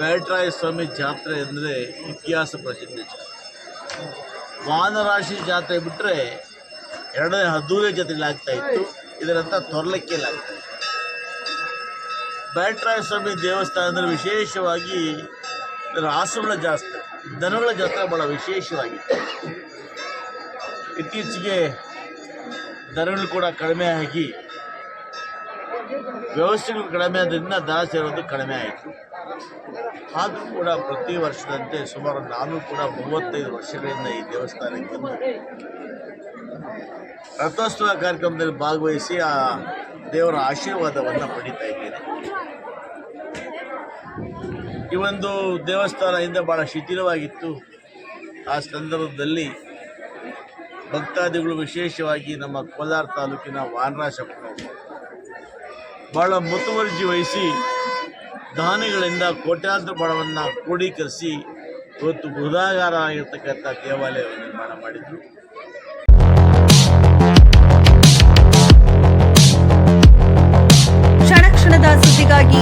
ಬ್ಯಾಟರಾಯ ಸ್ವಾಮಿ ಜಾತ್ರೆ ಅಂದರೆ ಇತಿಹಾಸ ಪ್ರಸಿದ್ಧ. ಜಾತ್ರೆ ವಾನರಾಶಿ ಜಾತ್ರೆ ಬಿಟ್ಟರೆ ಎರಡನೇ ಅದ್ದೂರಿ ಜಾತ್ರೆಯಲ್ಲಿ ಆಗ್ತಾ ಇತ್ತು. ಇದರಂತ ತೊರ್ಲಕ್ಕೆಲಾಗ್ತಾ ಇತ್ತು ಬ್ಯಾಟರಾಯ ಸ್ವಾಮಿ ದೇವಸ್ಥಾನ ಅಂದರೆ ವಿಶೇಷವಾಗಿ ಇದರ ಜಾತ್ರೆ. ದನಗಳ ಜಾತ್ರೆ ಭಾಳ ವಿಶೇಷವಾಗಿತ್ತು. ಇತ್ತೀಚೆಗೆ ದನಗಳು ಕೂಡ ಕಡಿಮೆ ಆಗಿ ವ್ಯವಸ್ಥೆಗಳು ಕಡಿಮೆ ಆದ್ದರಿಂದ ದನ ಸೇರೋದು ಕಡಿಮೆ ಆಯಿತು. ಆದರೂ ಕೂಡ ಪ್ರತಿ ವರ್ಷದಂತೆ ಸುಮಾರು ನಾನು ಕೂಡ ಮೂವತ್ತೈದು ವರ್ಷಗಳಿಂದ ಈ ದೇವಸ್ಥಾನಕ್ಕೆ ಬಂದು ರಥೋತ್ಸವ ಕಾರ್ಯಕ್ರಮದಲ್ಲಿ ಭಾಗವಹಿಸಿ ಆ ದೇವರ ಆಶೀರ್ವಾದವನ್ನು ಪಡಿತಾ ಇದ್ದೇನೆ. ಈ ಒಂದು ದೇವಸ್ಥಾನ ಹಿಂದೆ ಭಾಳ ಶಿಥಿಲವಾಗಿತ್ತು. ಆ ಸಂದರ್ಭದಲ್ಲಿ ಭಕ್ತಾದಿಗಳು ವಿಶೇಷವಾಗಿ ನಮ್ಮ ಕೋಲಾರ ತಾಲೂಕಿನ ವಾನರಾಶಪ್ಪ ಭಾಳ ಮುತುವರ್ಜಿ ವಹಿಸಿ ದಾನಿಗಳಿಂದ ಕೋಟ್ಯಾಂತರ ಬಡವನ್ನು ಕ್ರೋಢೀಕರಿಸಿ ಇವತ್ತು ಬೃದಾಗಾರ ಆಗಿರ್ತಕ್ಕಂಥ ದೇವಾಲಯವನ್ನು ನಿರ್ಮಾಣ ಮಾಡಿದರು. ಕ್ಷಣ ಕ್ಷಣದ ಸುದ್ದಿಗಾಗಿ